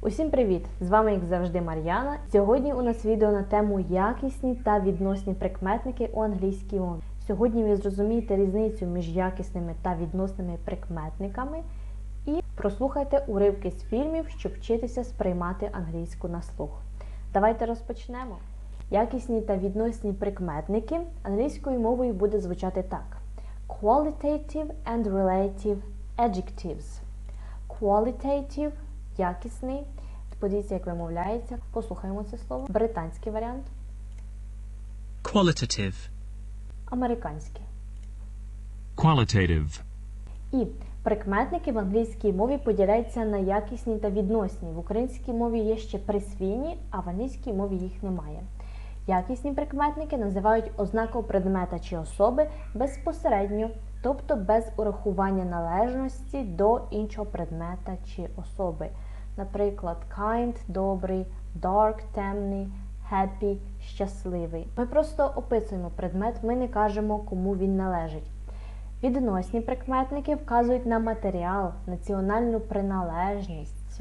Усім привіт! З вами, як завжди, Мар'яна. Сьогодні у нас відео на тему якісні та відносні прикметники у англійській мові. Сьогодні ви зрозумієте різницю між якісними та відносними прикметниками і прослухайте уривки з фільмів, щоб вчитися сприймати англійську на слух. Давайте розпочнемо. Якісні та відносні прикметники англійською мовою буде звучати так: Qualitative and relative adjectives. Qualitative – якісний. Подивіться, як вимовляється. Послухаємо це слово. Британський варіант, Qualitative. американський. Qualitative. І прикметники в англійській мові поділяються на якісні та відносні. В українській мові є ще присвійні, а в англійській мові їх немає. Якісні прикметники називають ознаку предмета чи особи безпосередньо, тобто без урахування належності до іншого предмета чи особи. Наприклад, kind добрий, dark темний, happy щасливий. Ми просто описуємо предмет, ми не кажемо, кому він належить. Відносні прикметники вказують на матеріал, національну приналежність,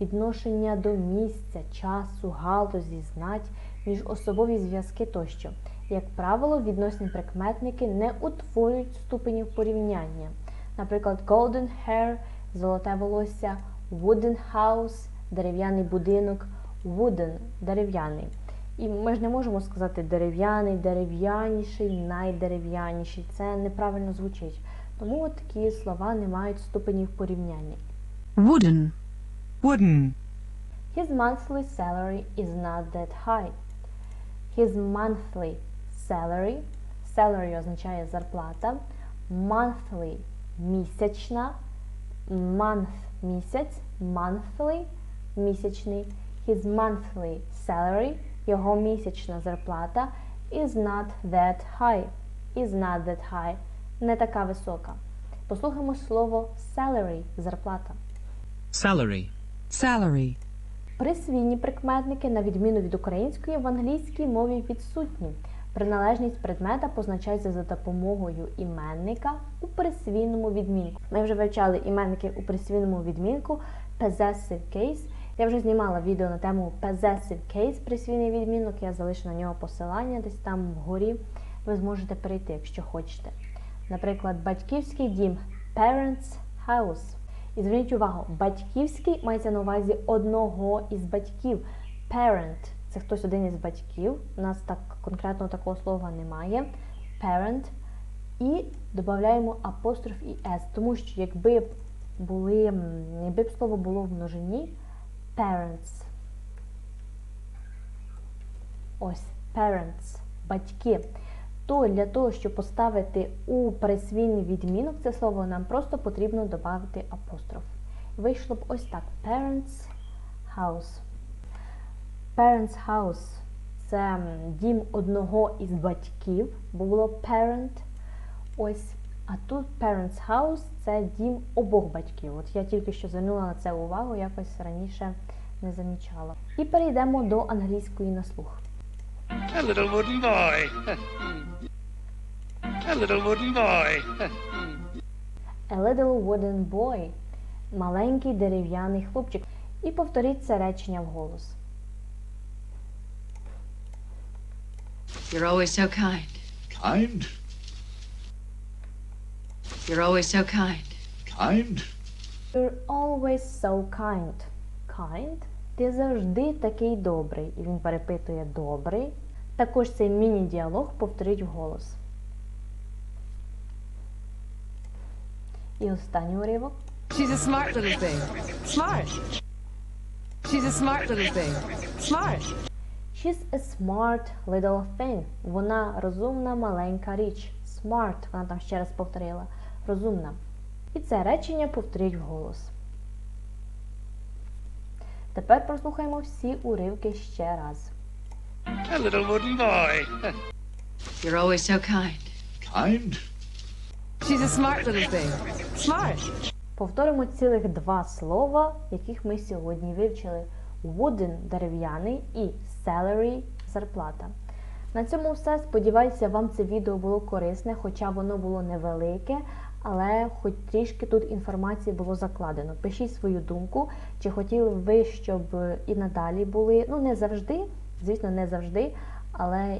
відношення до місця, часу, галузі, знать, міжособові зв'язки тощо. Як правило, відносні прикметники не утворюють ступенів порівняння. Наприклад, golden hair – золоте волосся, wooden house – дерев'яний будинок, wooden – дерев'яний. І ми ж не можемо сказати дерев'яний, дерев'яніший, найдерев'яніший. Це неправильно звучить. Тому от такі слова не мають ступенів порівняння. Wooden. Wooden. His monthly salary is not that high. His monthly salary. Salary означає зарплата. Monthly місячна. Month місяць. Monthly місячний. His monthly salary його місячна зарплата is not that high. Is not that high. Не така висока. Послухаємо слово salary зарплата. Salary. Salary. Присвійні прикметники, на відміну від української, в англійській мові відсутні. Приналежність предмета позначається за допомогою іменника у присвійному відмінку. Ми вже вивчали іменники у присвійному відмінку possessive case. Я вже знімала відео на тему possessive case, присвійний відмінок. Я залишу на нього посилання десь там вгорі. Ви зможете перейти, якщо хочете. Наприклад, батьківський дім parents house. І зверніть увагу, батьківський мається на увазі одного із батьків. Parent – це хтось один із батьків. У нас так конкретно такого слова немає. Parent. І додаємо апостроф і s, тому що якби були, якби б слово було в множині, parents. Ось parents, батьки. То для того, щоб поставити у присвійний відмінок це слово, нам просто потрібно додати апостроф. Вийшло б ось так: parents house. Parents house це дім одного із батьків, бо було parent. Ось. А тут parents house це дім обох батьків. От я тільки що звернула на це увагу, якось раніше не замічала. І перейдемо до англійської на слух. A little wooden boy. A little wooden boy. A little wooden boy. Маленький дерев'яний хлопчик. І повторіть це речення вголос. You're always so kind. Kind? You're always so kind. Kind? You're always so kind. Kind. Ти завжди такий добрий. І він перепитує добрий. Також цей міні-діалог повторіть вголос. І останній уривок. She's a smart little thing. Smart. She's a smart little thing. Smart. She's a smart little thing. Вона розумна маленька річ. Smart, вона там ще раз повторила. Розумна. І це речення повторіть вголос. Тепер прослухаємо всі уривки ще раз. A little wooden boy. You're always so kind. Kind? She's a smart little thing. Smart. Повторимо цілих два слова, яких ми сьогодні вивчили: wooden – дерев'яний і salary – зарплата. На цьому все. Сподіваюся, вам це відео було корисне, хоча воно було невелике, але хоч трішки тут інформації було закладено. Пишіть свою думку, чи хотіли б ви, щоб і надалі були, ну не завжди, звісно, не завжди, але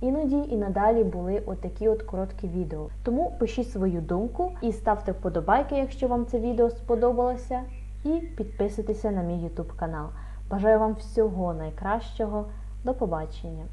іноді і надалі були отакі от короткі відео. Тому пишіть свою думку і ставте вподобайки, якщо вам це відео сподобалося, і підписуйтеся на мій YouTube канал. Бажаю вам всього найкращого. До побачення!